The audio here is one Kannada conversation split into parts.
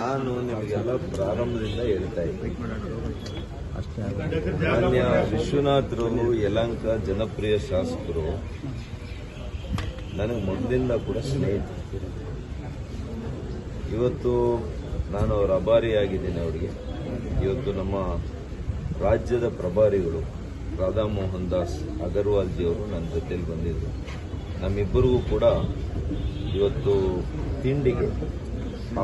ನಾನು ನಿಮಗೆಲ್ಲ ಪ್ರಾರಂಭದಿಂದ ಹೇಳ್ತಾ ಇದ್ದೀನಿ. ಮಾನ್ಯ ವಿಶ್ವನಾಥರು ಯಲಂಕ ಜನಪ್ರಿಯ ಶಾಸಕರು ನನಗೆ ಮೊದಲಿಂದ ಕೂಡ ಸ್ನೇಹಿತರು. ಇವತ್ತು ನಾನು ಅವರ ಅಭಾರಿಯಾಗಿದ್ದೀನಿ ಅವರಿಗೆ. ಇವತ್ತು ನಮ್ಮ ರಾಜ್ಯದ ಪ್ರಭಾರಿಗಳು ರಾಧಾ ಮೋಹನ್ ದಾಸ್ ಅಗರ್ವಾಲ್ ಜಿಯವರು ನನ್ನ ಜೊತೆಯಲ್ಲಿ ಬಂದಿದ್ದರು ನಮ್ಮಿಬ್ಬರಿಗೂ ಕೂಡ ಇವತ್ತು ತಿಂಡಿಗೆ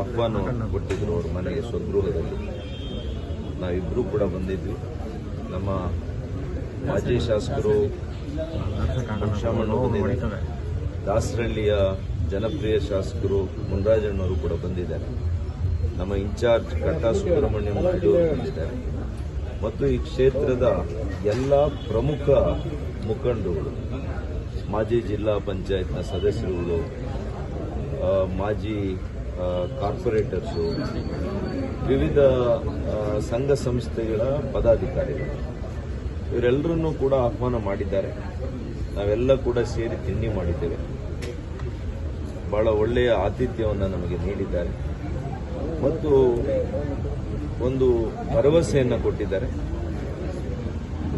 ಆಹ್ವಾನ ಕೊಟ್ಟಿದ್ರು, ಅವ್ರ ಮನೆಗೆ ಸ್ವಗೃಹದಲ್ಲಿ. ನಾವಿಬ್ಬರೂ ಕೂಡ ಬಂದಿದ್ವಿ. ನಮ್ಮ ಮಾಜಿ ಶಾಸಕರು ದಾಸರಳ್ಳಿಯ ಜನಪ್ರಿಯ ಶಾಸಕರು ಮುನ್ರಾಜಣ್ಣವರು ಕೂಡ ಬಂದಿದ್ದಾರೆ. ನಮ್ಮ ಇನ್ಚಾರ್ಜ್ ಕಟ್ಟಾ ಸುಬ್ರಹ್ಮಣ್ಯಂ ಅವರು ಬಂದಿದ್ದಾರೆ. ಮತ್ತು ಈ ಕ್ಷೇತ್ರದ ಎಲ್ಲ ಪ್ರಮುಖ ಮುಖಂಡರುಗಳು, ಮಾಜಿ ಜಿಲ್ಲಾ ಪಂಚಾಯತ್ನ ಸದಸ್ಯರುಗಳು ಮಾಜಿ ಕಾರ್ಪೊರೇಟರ್ಸು, ವಿವಿಧ ಸಂಘ ಸಂಸ್ಥೆಗಳ ಪದಾಧಿಕಾರಿಗಳು. ಇವರೆಲ್ಲರನ್ನೂ ಕೂಡ ಆಹ್ವಾನ ಮಾಡಿದ್ದಾರೆ. ನಾವೆಲ್ಲ ಕೂಡ ಸೇರಿ ತಿಂಡಿ ಮಾಡಿದ್ದೇವೆ. ಬಹಳ ಒಳ್ಳೆಯ ಆತಿಥ್ಯವನ್ನು ನಮಗೆ ನೀಡಿದ್ದಾರೆ. ಮತ್ತು ಒಂದು ಭರವಸೆಯನ್ನು ಕೊಟ್ಟಿದ್ದಾರೆ.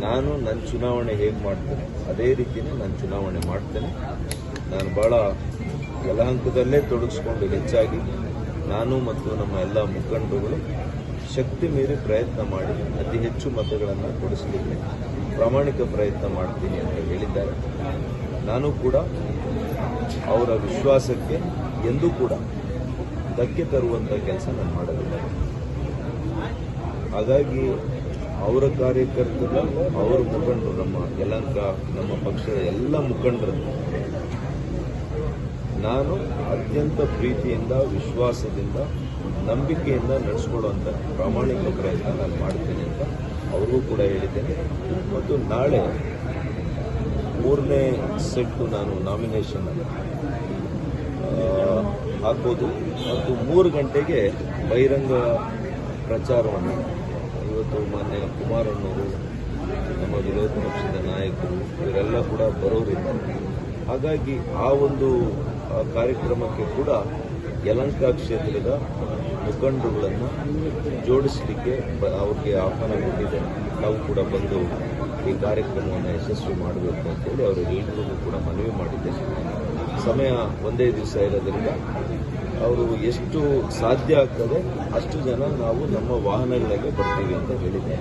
ನಾನು ನನ್ನ ಚುನಾವಣೆ ಹೇಗೆ ಮಾಡ್ತೇನೆ? ಅದೇ ರೀತಿಯೇ ನಾನು ಚುನಾವಣೆ ಮಾಡ್ತೇನೆ. ನಾನು ಬಹಳ ಹಂತದಲ್ಲೇ ತೊಡಗಿಸ್ಕೊಂಡು ಹೆಚ್ಚಾಗಿ ನಾನು ಮತ್ತು ನಮ್ಮ ಎಲ್ಲ ಮುಖಂಡರುಗಳು ಶಕ್ತಿ ಮೀರಿ ಪ್ರಯತ್ನ ಮಾಡಿ ಅತಿ ಹೆಚ್ಚು ಮತಗಳನ್ನು ಕೊಡಿಸಲಿಕ್ಕೆ ಪ್ರಾಮಾಣಿಕ ಪ್ರಯತ್ನ ಮಾಡ್ತೀನಿ ಅಂತ ಹೇಳಿದ್ದಾರೆ. ನಾನು ಕೂಡ ಅವರ ವಿಶ್ವಾಸಕ್ಕೆ ಎಂದೂ ಕೂಡ ಧಕ್ಕೆ ತರುವಂಥ ಕೆಲಸ ನಾನು ಮಾಡಲಿಲ್ಲ. ಹಾಗಾಗಿ ಅವರ ಕಾರ್ಯಕರ್ತರು, ಅವರ ಮುಖಂಡರು, ನಮ್ಮ ಯಲಂಕ ನಮ್ಮ ಪಕ್ಷದ ಎಲ್ಲ ಮುಖಂಡರನ್ನು ನಾನು ಅತ್ಯಂತ ಪ್ರೀತಿಯಿಂದ, ವಿಶ್ವಾಸದಿಂದ, ನಂಬಿಕೆಯಿಂದ ನಡೆಸ್ಕೊಡುವಂಥ ಪ್ರಾಮಾಣಿಕ ಪ್ರಯತ್ನ ನಾನು ಮಾಡ್ತೇನೆ ಅಂತ ಅವ್ರಿಗೂ ಕೂಡ ಹೇಳಿದ್ದೇನೆ. ಮತ್ತು ನಾಳೆ ಮೂರನೇ ಸೆಟ್ಟು ನಾನು ನಾಮಿನೇಷನ್ ಹಾಕೋದು ಮತ್ತು ಮೂರು ಗಂಟೆಗೆ ಬಹಿರಂಗ ಪ್ರಚಾರವನ್ನು ಇವತ್ತು ಮಾನ್ಯ ಕುಮಾರಣ್ಣವರು, ನಮ್ಮ ವಿರೋಧ ಪಕ್ಷದ ನಾಯಕರು, ಇವರೆಲ್ಲ ಕೂಡ ಬರೋರಿದ್ದಾರೆ ಹಾಗಾಗಿ ಆ ಒಂದು ಕಾರ್ಯಕ್ರಮಕ್ಕೆ ಕೂಡ ಯಲಂಕ ಕ್ಷೇತ್ರದ ಮುಖಂಡರುಗಳನ್ನು ಜೋಡಿಸಲಿಕ್ಕೆ ಅವರಿಗೆ ಆಹ್ವಾನ ಕೊಟ್ಟಿದೆ. ನಾವು ಕೂಡ ಬಂದು ಈ ಕಾರ್ಯಕ್ರಮವನ್ನು ಯಶಸ್ವಿ ಮಾಡಬೇಕು ಅಂತೇಳಿ ಅವರೆಲ್ಲರಿಗೂ ಕೂಡ ಮನವಿ ಮಾಡಿದ್ದೆ. ಸಮಯ ಒಂದೇ ದಿವಸ ಇರೋದ್ರಿಂದ ಅವರು ಎಷ್ಟು ಸಾಧ್ಯ ಆಗ್ತದೆ ಅಷ್ಟು ಜನ ನಾವು ನಮ್ಮ ವಾಹನಗಳಿಗೆ ಬರ್ತೀವಿ ಅಂತ ಹೇಳಿದೆ.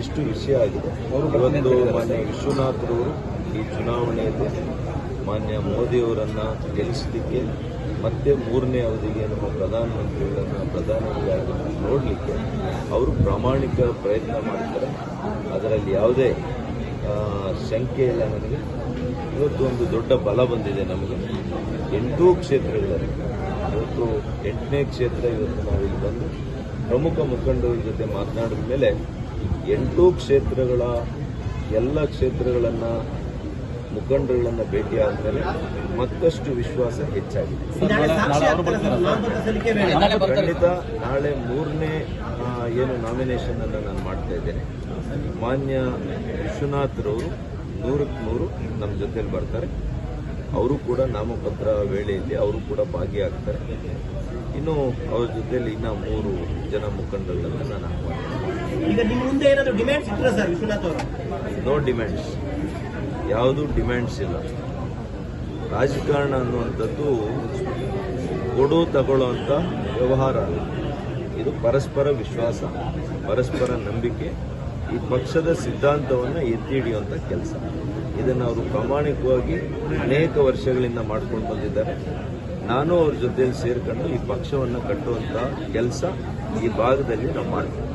ಇಷ್ಟು ವಿಷಯ ಆಗಿದೆ. ಅವರು ಒಂದು ಮಾನ್ಯ ವಿಶ್ವನಾಥರು ಈ ಚುನಾವಣೆಯಲ್ಲಿ ಮಾನ್ಯ ಮೋದಿಯವರನ್ನು ಗೆಲ್ಲಿಸಲಿಕ್ಕೆ ಮತ್ತೆ ಮೂರನೇ ಅವಧಿಗೆ ನಮ್ಮ ಪ್ರಧಾನಮಂತ್ರಿಗಳನ್ನು ಪ್ರಧಾನಿಗಳಾಗಿ ನೋಡಲಿಕ್ಕೆ ಅವರು ಪ್ರಾಮಾಣಿಕ ಪ್ರಯತ್ನ ಮಾಡ್ತಾರೆ. ಅದರಲ್ಲಿ ಯಾವುದೇ ಶಂಕೆ ಇಲ್ಲ ನನಗೆ ಇವತ್ತು ಒಂದು ದೊಡ್ಡ ಬಲ ಬಂದಿದೆ ನಮಗೆ. ಎಂಟೂ ಕ್ಷೇತ್ರಗಳಲ್ಲಿ, ಇವತ್ತು ಎಂಟನೇ ಕ್ಷೇತ್ರ ಇವತ್ತು ನಾವಿಲ್ಲಿ ಬಂದು ಪ್ರಮುಖ ಮುಖಂಡರ ಜೊತೆ ಮಾತನಾಡಿದ ಮೇಲೆ ಎಂಟೂ ಕ್ಷೇತ್ರಗಳ ಎಲ್ಲ ಕ್ಷೇತ್ರಗಳನ್ನು ಮುಖಂಡರುಗಳನ್ನು ಭೇಟಿ ಮೇಲೆ ಮತ್ತಷ್ಟು ವಿಶ್ವಾಸ ಹೆಚ್ಚಾಗಿದೆ. ಖಂಡಿತ ನಾಳೆ ಮೂರನೇ ಏನು ನಾಮಿನೇಷನ್ ಅನ್ನು ನಾನು ಮಾಡ್ತಾ ಇದ್ದೇನೆ. ಮಾನ್ಯ ವಿಶ್ವನಾಥ್ರವರು ನೂರಕ್ಕೆ ನೂರು ನಮ್ಮ ಜೊತೆಲಿ ಬರ್ತಾರೆ. ಅವರು ಕೂಡ ನಾಮಪತ್ರ ವೇಳೆಯಲ್ಲಿ ಅವರು ಕೂಡ ಭಾಗಿಯಾಗ್ತಾರೆ. ಇನ್ನು ಅವ್ರ ಜೊತೆಲಿ ಇನ್ನ ಮೂರು ಜನ ಮುಖಂಡರುಗಳನ್ನು ನಾನು ಈಗ ನಿಮ್ಮ ಮುಂದೆ ಏನಾದರೂ ಡಿಮ್ಯಾಂಡ್ಸ್ ಇಟ್ಟರೆ ಸರ್ ವಿಶ್ವನಾಥ್ ಅವರು? ನೋ ಡಿಮ್ಯಾಂಡ್ಸ್ ಯಾವುದೂ ಡಿಮ್ಯಾಂಡ್ಸ್ ಇಲ್ಲ. ರಾಜಕಾರಣ ಅನ್ನುವಂಥದ್ದು ಕೊಡು ತಗೊಳ್ಳೋ ಅಂತ ವ್ಯವಹಾರ ಅಲ್ಲ. ಇದು ಪರಸ್ಪರ ವಿಶ್ವಾಸ, ಪರಸ್ಪರ ನಂಬಿಕೆ, ಈ ಪಕ್ಷದ ಸಿದ್ಧಾಂತವನ್ನು ಎತ್ತಿ ಹಿಡಿಯುವಂಥ ಕೆಲಸ. ಇದನ್ನು ಅವರು ಪ್ರಾಮಾಣಿಕವಾಗಿ ಅನೇಕ ವರ್ಷಗಳಿಂದ ಮಾಡ್ಕೊಂಡು ಬಂದಿದ್ದಾರೆ. ನಾನು ಅವ್ರ ಜೊತೆಯಲ್ಲಿ ಸೇರ್ಕೊಂಡು ಈ ಪಕ್ಷವನ್ನು ಕಟ್ಟುವಂಥ ಕೆಲಸ ಈ ಭಾಗದಲ್ಲಿ ನಾವು ಮಾಡ್ತೀವಿ.